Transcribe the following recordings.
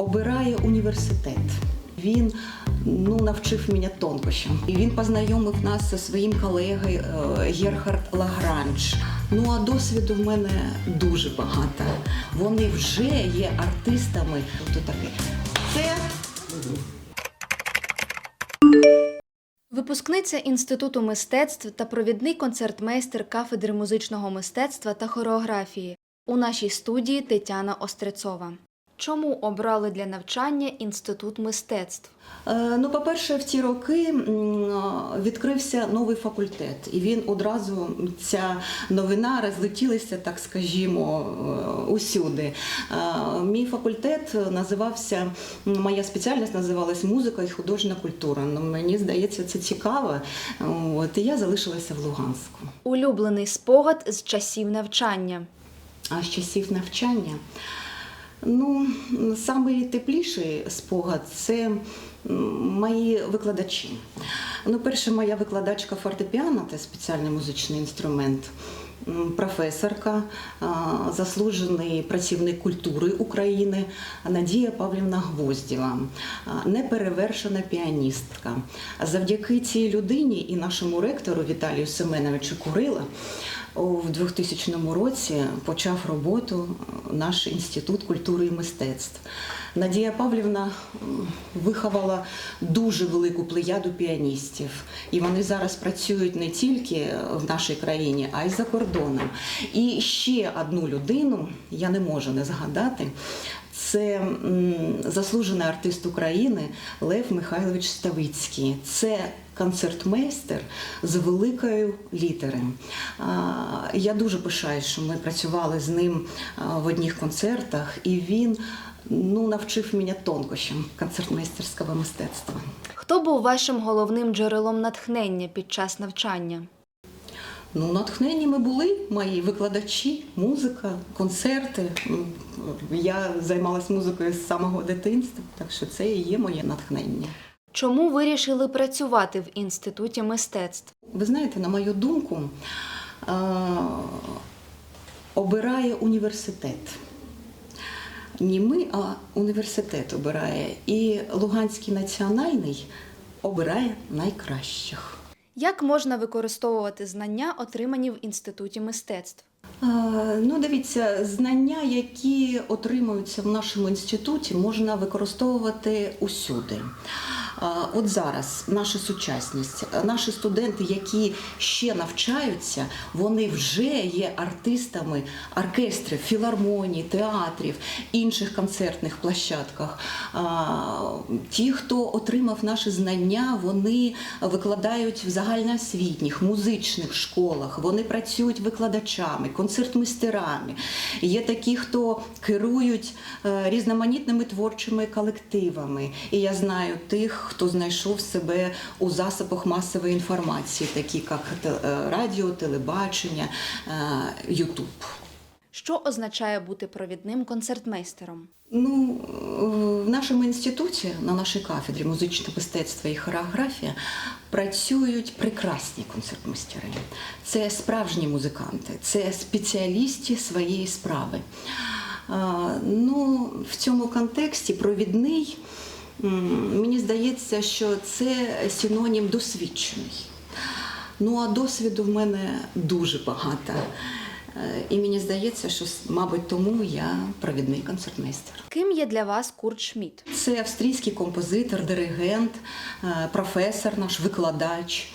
обирає університет. Він ну, навчив мене тонкощам. І він познайомив нас зі своїм колегою е, Герхард Лагранж. Ну а досвіду в мене дуже багато. Вони вже є артистами. Хто такий? Це Випускниця Інституту мистецтв та провідний концертмейстер кафедри музичного мистецтва та хореографії. У нашій студії Тетяна Острецова. Чому обрали для навчання інститут мистецтв? Е, Ну, по-перше, в ті роки відкрився новий факультет, і він одразу ця новина розлетілася, так скажімо, е, усюди. Е, Мій факультет називався, моя спеціальність називалась музика і художня культура. Ну, мені здається, це цікаво. От і я залишилася в Луганську. Улюблений спогад з часів навчання. А з часів навчання. Ну, найтепліший спогад це мої викладачі. Ну, перше, моя викладачка фортепіано це спеціальний музичний інструмент. Професорка, заслужений працівник культури України Надія Павлівна Гвоздєва, неперевершена піаністка. Завдяки цій людині і нашому ректору Віталію Семеновичу Курила у 2000 році почав роботу наш інститут культури і мистецтв. Надія Павлівна виховала дуже велику плеяду піаністів, і вони зараз працюють не тільки в нашій країні, а й за кордоном. І ще одну людину я не можу не згадати. Це заслужений артист України Лев Михайлович Ставицький. Це концертмейстер з великою літери. Я дуже пишаюсь, що ми працювали з ним в одних концертах, і він ну, навчив мене тонкощам концертмейстерського мистецтва. Хто був вашим головним джерелом натхнення під час навчання? Ну, натхненні ми були мої викладачі, музика, концерти. Я займалась музикою з самого дитинства, так що це і є моє натхнення. Чому вирішили працювати в інституті мистецтв? Ви знаєте, на мою думку, е, обирає університет. Не ми, а університет обирає. І Луганський національний обирає найкращих. Як можна використовувати знання, отримані в інституті мистецтв? Е, Ну, дивіться, знання, які отримуються в нашому інституті, можна використовувати усюди. От зараз наша сучасність, е, наші студенти, які ще навчаються, вони вже є артистами оркестрів, філармоній, театрів, інших концертних площадках. Ті, хто отримав наші знання, вони викладають в загальноосвітніх, музичних школах, вони працюють викладачами, концертмейстерами. Є такі, хто керують е, різноманітними творчими колективами. І я знаю тих, хто знайшов себе у засобах масової інформації, такі як е, радіо, телебачення, е, Ютуб. Що означає бути провідним концертмейстером? Ну, е, в нашому інституті, на нашій кафедрі музичне мистецтво і хореографія працюють прекрасні концертмейстери. Це справжні музиканти, це спеціалісти своєї справи. Ну, в цьому контексті провідний, мені здається, що це синонім досвідчений. Ну, а досвіду в мене дуже багато. Е, І мені здається, що, мабуть, тому я провідний концертмейстер. Ким є для вас Курт Шмідт? Це австрійський композитор, диригент, е, професор, наш викладач.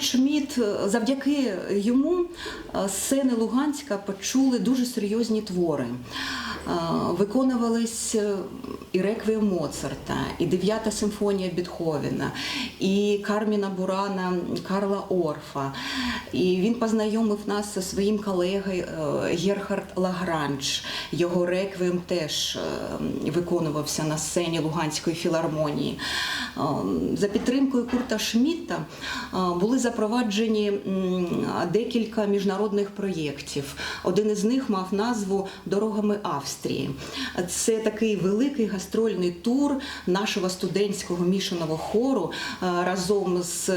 Шмідт, е, завдяки йому е, сцени Луганська почули дуже серйозні твори. Е, Виконувались і реквієм Моцарта, і дев'ята симфонія Бетховена, і Карміна Бурана Карла Орфа. І він познайомив нас зі своїм колегою Герхард Лагранж. Його реквієм теж виконувався на сцені Луганської філармонії. За підтримкою Курта Шмідта е, були запроваджені декілька міжнародних проєктів. Один із них мав назву Дорогами Австрії. Це такий великий гастрольний тур нашого студентського мішаного хору разом з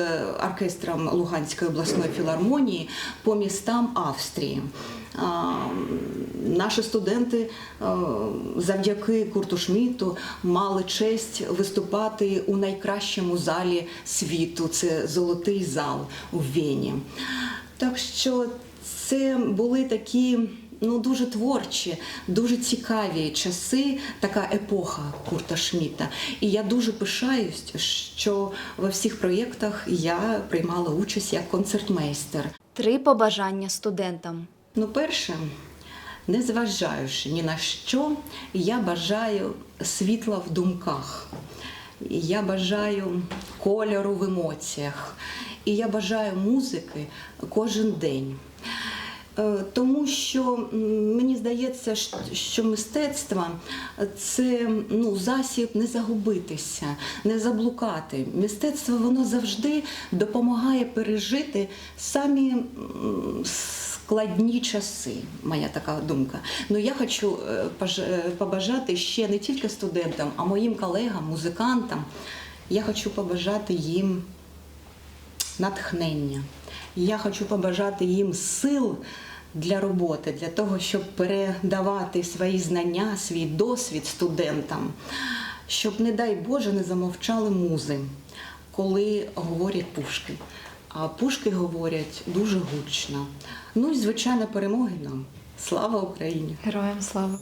оркестром Луганської обласної філармонії по містам Австрії. Наші студенти завдяки Курту Шміту мали честь виступати у найкращому залі світу. Це золотий зал у Вені. Так що це були такі ну, дуже творчі, дуже цікаві часи, така епоха Курта Шміта. І я дуже пишаюсь, що во всіх проєктах я приймала участь як концертмейстер. Три побажання студентам. Ну, перше, незважаючи ні на що, я бажаю світла в думках. Я бажаю кольору в емоціях. І я бажаю музики кожен день. Е, Тому що мені здається, що мистецтво це ну, засіб не загубитися, не заблукати. Мистецтво воно завжди допомагає пережити самі складні часи. Моя така думка. Ну я хочу е, е, побажати ще не тільки студентам, а моїм колегам, музикантам. Я хочу побажати їм натхнення. Я хочу побажати їм сил для роботи, для того, щоб передавати свої знання, свій досвід студентам, щоб, не дай Боже, не замовчали музи, коли говорять пушки. А пушки говорять дуже гучно. Ну і звичайно, перемоги нам. Слава Україні! Героям слава!